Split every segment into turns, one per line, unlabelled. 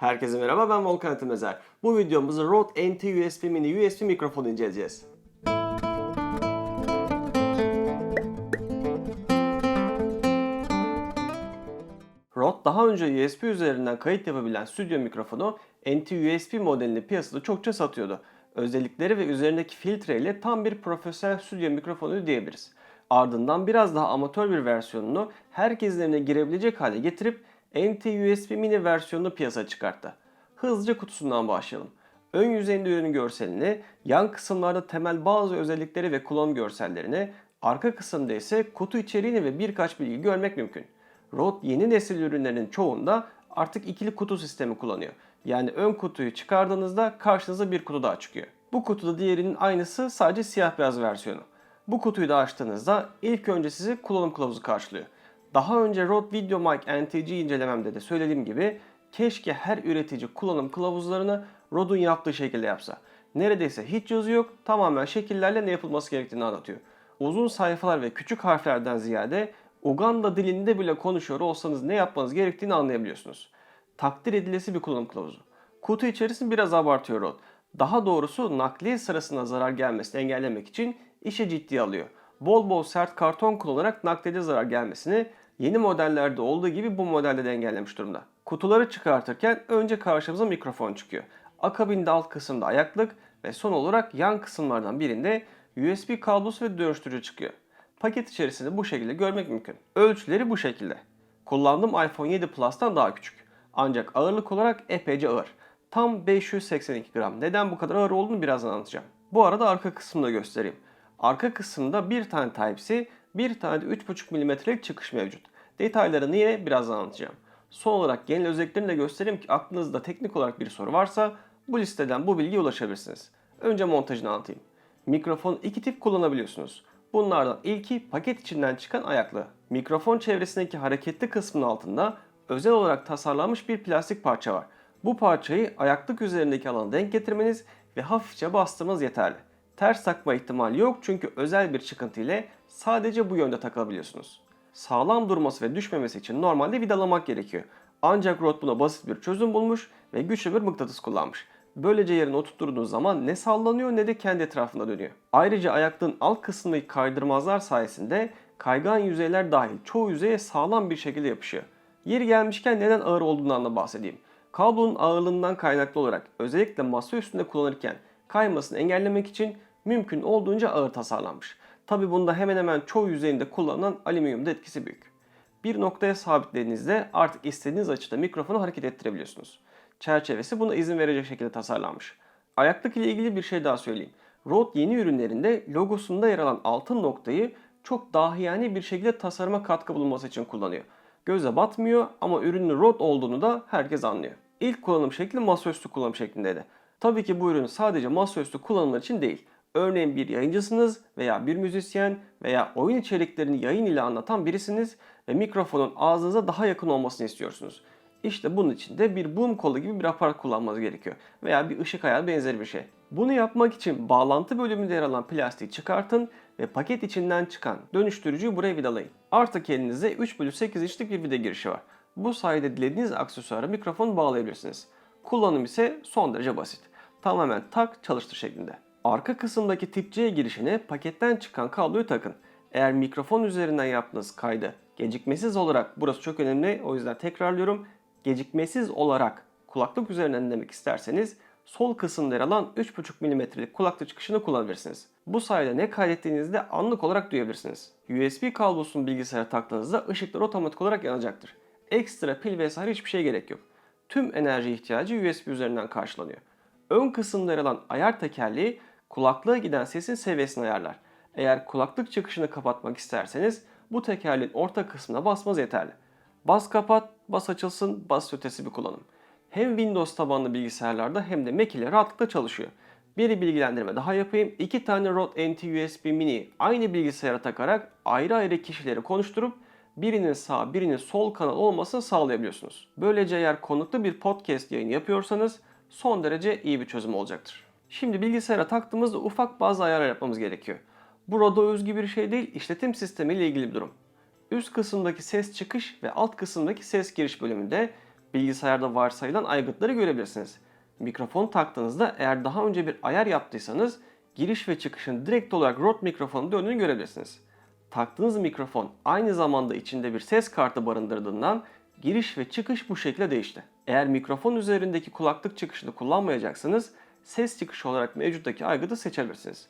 Herkese merhaba ben Volkan Atimezer. Bu videomuzda Rode NT USB Mini USB mikrofonu inceleyeceğiz. Rode daha önce USB üzerinden kayıt yapabilen stüdyo mikrofonu NT USB modelini piyasada çokça satıyordu. Özellikleri ve üzerindeki filtreyle tam bir profesyonel stüdyo mikrofonu diyebiliriz. Ardından biraz daha amatör bir versiyonunu herkesin evine girebilecek hale getirip NT USB Mini versiyonunu piyasaya çıkarttı. Hızlıca kutusundan başlayalım. Ön yüzeyinde ürünün görselini, yan kısımlarda temel bazı özellikleri ve kullanım görsellerini, arka kısımda ise kutu içeriğini ve birkaç bilgi görmek mümkün. Rode yeni nesil ürünlerinin çoğunda artık ikili kutu sistemi kullanıyor. Yani ön kutuyu çıkardığınızda karşınıza bir kutu daha çıkıyor. Bu kutuda diğerinin aynısı sadece siyah beyaz versiyonu. Bu kutuyu da açtığınızda ilk önce sizi kullanım kılavuzu karşılıyor. Daha önce Rode VideoMic NTG incelememde de söylediğim gibi keşke her üretici kullanım kılavuzlarını Rode'un yaptığı şekilde yapsa. Neredeyse hiç yazı yok, tamamen şekillerle ne yapılması gerektiğini anlatıyor. Uzun sayfalar ve küçük harflerden ziyade Uganda dilinde bile konuşuyor olsanız ne yapmanız gerektiğini anlayabiliyorsunuz. Takdir edilesi bir kullanım kılavuzu. Kutu içerisini biraz abartıyor Rode. Daha doğrusu nakliye sırasında zarar gelmesini engellemek için işi ciddiye alıyor. Bol bol sert karton kullanarak nakliyede zarar gelmesini yeni modellerde olduğu gibi bu modelde de engellemiş durumda. Kutuları çıkartırken önce karşımıza mikrofon çıkıyor. Akabinde alt kısımda ayaklık ve son olarak yan kısımlardan birinde USB kablosu ve dönüştürücü çıkıyor. Paket içerisinde bu şekilde görmek mümkün. Ölçüleri bu şekilde. Kullandığım iPhone 7 Plus'tan daha küçük. Ancak ağırlık olarak epeyce ağır. Tam 582 gram. Neden bu kadar ağır olduğunu birazdan anlatacağım. Bu arada arka kısmını da göstereyim. Arka kısımda bir tane Type-C, bir tane de 3.5 mm'lik çıkış mevcut. Detaylarını yine birazdan anlatacağım. Son olarak genel özelliklerini de göstereyim ki aklınızda teknik olarak bir soru varsa bu listeden bu bilgiye ulaşabilirsiniz. Önce montajını anlatayım. Mikrofon iki tip kullanabiliyorsunuz. Bunlardan ilki paket içinden çıkan ayaklı. Mikrofon çevresindeki hareketli kısmın altında özel olarak tasarlanmış bir plastik parça var. Bu parçayı ayaklık üzerindeki alana denk getirmeniz ve hafifçe bastırmanız yeterli. Ters takma ihtimali yok çünkü özel bir çıkıntı ile sadece bu yönde takabiliyorsunuz. Sağlam durması ve düşmemesi için normalde vidalamak gerekiyor. Ancak Rode buna basit bir çözüm bulmuş ve güçlü bir mıknatıs kullanmış. Böylece yerine oturttuğunuz zaman ne sallanıyor ne de kendi etrafında dönüyor. Ayrıca ayaklığın alt kısmındaki kaydırmazlar sayesinde kaygan yüzeyler dahil çoğu yüzeye sağlam bir şekilde yapışıyor. Yeri gelmişken neden ağır olduğundan da bahsedeyim. Kablonun ağırlığından kaynaklı olarak özellikle masa üstünde kullanırken kaymasını engellemek için mümkün olduğunca ağır tasarlanmış. Tabi bunda hemen hemen çoğu yüzeyinde kullanılan alüminyum da etkisi büyük. Bir noktaya sabitlediğinizde artık istediğiniz açıda mikrofonu hareket ettirebiliyorsunuz. Çerçevesi buna izin verecek şekilde tasarlanmış. Ayaklık ile ilgili bir şey daha söyleyeyim. Rode yeni ürünlerinde logosunda yer alan altın noktayı çok dahiyane bir şekilde tasarıma katkı bulunması için kullanıyor. Göze batmıyor ama ürünün Rode olduğunu da herkes anlıyor. İlk kullanım şekli masaüstü kullanım şeklindeydi. Tabii ki bu ürün sadece masaüstü kullanımlar için değil. Örneğin bir yayıncısınız veya bir müzisyen veya oyun içeriklerini yayın ile anlatan birisiniz ve mikrofonun ağzınıza daha yakın olmasını istiyorsunuz. İşte bunun için de bir boom kolu gibi bir aparat kullanmanız gerekiyor veya bir ışık ayağı benzeri bir şey. Bunu yapmak için bağlantı bölümünde yer alan plastiği çıkartın ve paket içinden çıkan dönüştürücüyü buraya vidalayın. Artık elinizde 3 bölü 8 inçlik bir vida girişi var. Bu sayede dilediğiniz aksesuara mikrofon bağlayabilirsiniz. Kullanım ise son derece basit. Tamamen tak çalıştır şeklinde. Arka kısımdaki tip C girişine paketten çıkan kabloyu takın. Eğer mikrofon üzerinden yaptığınız kaydı gecikmesiz olarak burası çok önemli o yüzden tekrarlıyorum. Gecikmesiz olarak kulaklık üzerinden dinlemek isterseniz sol kısımda yer alan 3.5 mm'lik kulaklık çıkışını kullanabilirsiniz. Bu sayede ne kaydettiğinizde anlık olarak duyabilirsiniz. USB kablosunu bilgisayara taktığınızda ışıklar otomatik olarak yanacaktır. Ekstra pil vesaire hiçbir şey gerek yok. Tüm enerji ihtiyacı USB üzerinden karşılanıyor. Ön kısımda yer alan ayar tekerleği kulaklığa giden sesin seviyesini ayarlar. Eğer kulaklık çıkışını kapatmak isterseniz bu tekerleğin orta kısmına basmanız yeterli. Bas kapat, bas açılsın, bas ötesi bir kullanım. Hem Windows tabanlı bilgisayarlarda hem de Mac ile rahatlıkla çalışıyor. Bir bilgilendirme daha yapayım. İki tane Rode NT USB Mini aynı bilgisayara takarak ayrı ayrı kişileri konuşturup birinin sağ birinin sol kanal olmasını sağlayabiliyorsunuz. Böylece eğer konuklu bir podcast yayını yapıyorsanız son derece iyi bir çözüm olacaktır. Şimdi bilgisayara taktığımızda ufak bazı ayarlar yapmamız gerekiyor. Bu Rode'a özgü bir şey değil, işletim sistemi ile ilgili bir durum. Üst kısımdaki ses çıkış ve alt kısımdaki ses giriş bölümünde bilgisayarda varsayılan aygıtları görebilirsiniz. Mikrofon taktığınızda eğer daha önce bir ayar yaptıysanız giriş ve çıkışın direkt olarak Rode mikrofonu döndüğünü görebilirsiniz. Taktığınız mikrofon aynı zamanda içinde bir ses kartı barındırdığından giriş ve çıkış bu şekilde değişti. Eğer mikrofon üzerindeki kulaklık çıkışını kullanmayacaksanız ses çıkışı olarak mevcuttaki aygıtı seçebilirsiniz.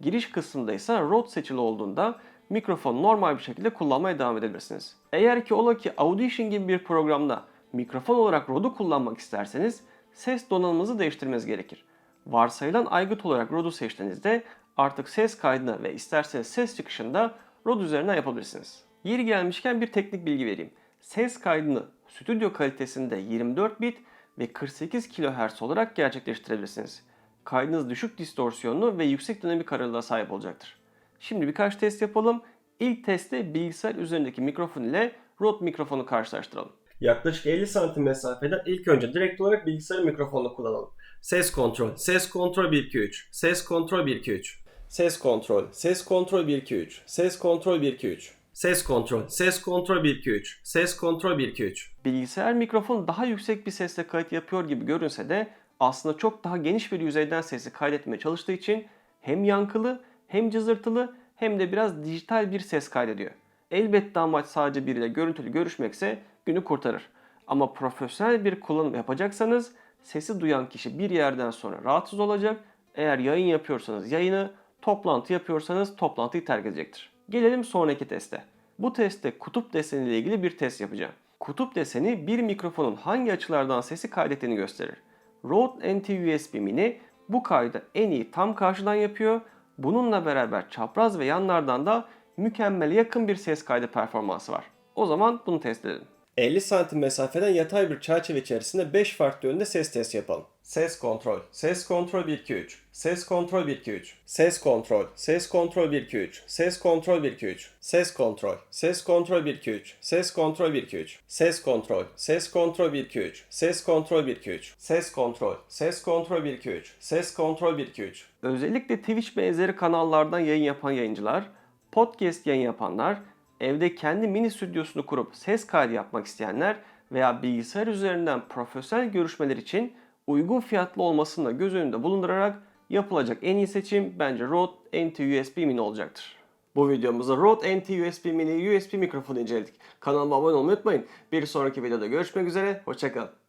Giriş kısmında ise Rode seçili olduğunda mikrofonu normal bir şekilde kullanmaya devam edebilirsiniz. Eğer ki ola ki Audition gibi bir programda mikrofon olarak Rode'u kullanmak isterseniz ses donanımınızı değiştirmeniz gerekir. Varsayılan aygıt olarak Rode'u seçtiğinizde artık ses kaydını ve isterseniz ses çıkışını da Rode üzerinden yapabilirsiniz. Yeri gelmişken bir teknik bilgi vereyim. Ses kaydını stüdyo kalitesinde 24 bit ve 48 kHz olarak gerçekleştirebilirsiniz. Kaydınız düşük distorsiyonlu ve yüksek dinamik aralığa sahip olacaktır. Şimdi birkaç test yapalım. İlk testte bilgisayar üzerindeki mikrofon ile Rode mikrofonu karşılaştıralım. Yaklaşık 50 santim mesafeden ilk önce direkt olarak bilgisayar mikrofonunu kullanalım. Ses kontrol, ses kontrol 1 2 3, ses kontrol 1 2 3. Ses kontrol, ses kontrol 1 2 3, ses kontrol 1 2 3. Ses kontrol, ses kontrol 1 2 3, ses kontrol 1 2 3. Bilgisayar mikrofon daha yüksek bir sesle kayıt yapıyor gibi görünse de aslında çok daha geniş bir yüzeyden sesi kaydetmeye çalıştığı için hem yankılı hem cızırtılı hem de biraz dijital bir ses kaydediyor. Elbette amaç sadece biriyle görüntülü görüşmekse günü kurtarır. Ama profesyonel bir kullanım yapacaksanız sesi duyan kişi bir yerden sonra rahatsız olacak. Eğer yayın yapıyorsanız yayını, toplantı yapıyorsanız toplantıyı terk edecektir. Gelelim sonraki teste. Bu testte kutup deseni ile ilgili bir test yapacağım. Kutup deseni bir mikrofonun hangi açılardan sesi kaydettiğini gösterir. Rode NT USB Mini bu kaydı en iyi tam karşıdan yapıyor. Bununla beraber çapraz ve yanlardan da mükemmele yakın bir ses kaydı performansı var. O zaman bunu test edelim. 50 santim mesafeden yatay bir çerçeve içerisinde 5 farklı yönde ses testi yapalım. Ses kontrol, ses kontrol 1 2 3, ses kontrol 1 2 3, ses kontrol, ses kontrol 1 2 3, ses kontrol 1 2 3, ses kontrol, ses kontrol 1 2 3, ses kontrol 1 2 3, ses kontrol, ses kontrol 1 2 3, ses kontrol 1 2 3, ses kontrol, ses kontrol 1 2 3, ses kontrol 1 2 3. Özellikle Twitch benzeri kanallardan yayın yapan yayıncılar, podcast yayın yapanlar, evde kendi mini stüdyosunu kurup ses kaydı yapmak isteyenler veya bilgisayar üzerinden profesyonel görüşmeler için uygun fiyatlı olmasını da göz önünde bulundurarak yapılacak en iyi seçim bence Rode NT USB Mini olacaktır. Bu videomuzda Rode NT USB Mini USB mikrofonu inceledik. Kanalıma abone olmayı unutmayın. Bir sonraki videoda görüşmek üzere, hoşçakalın.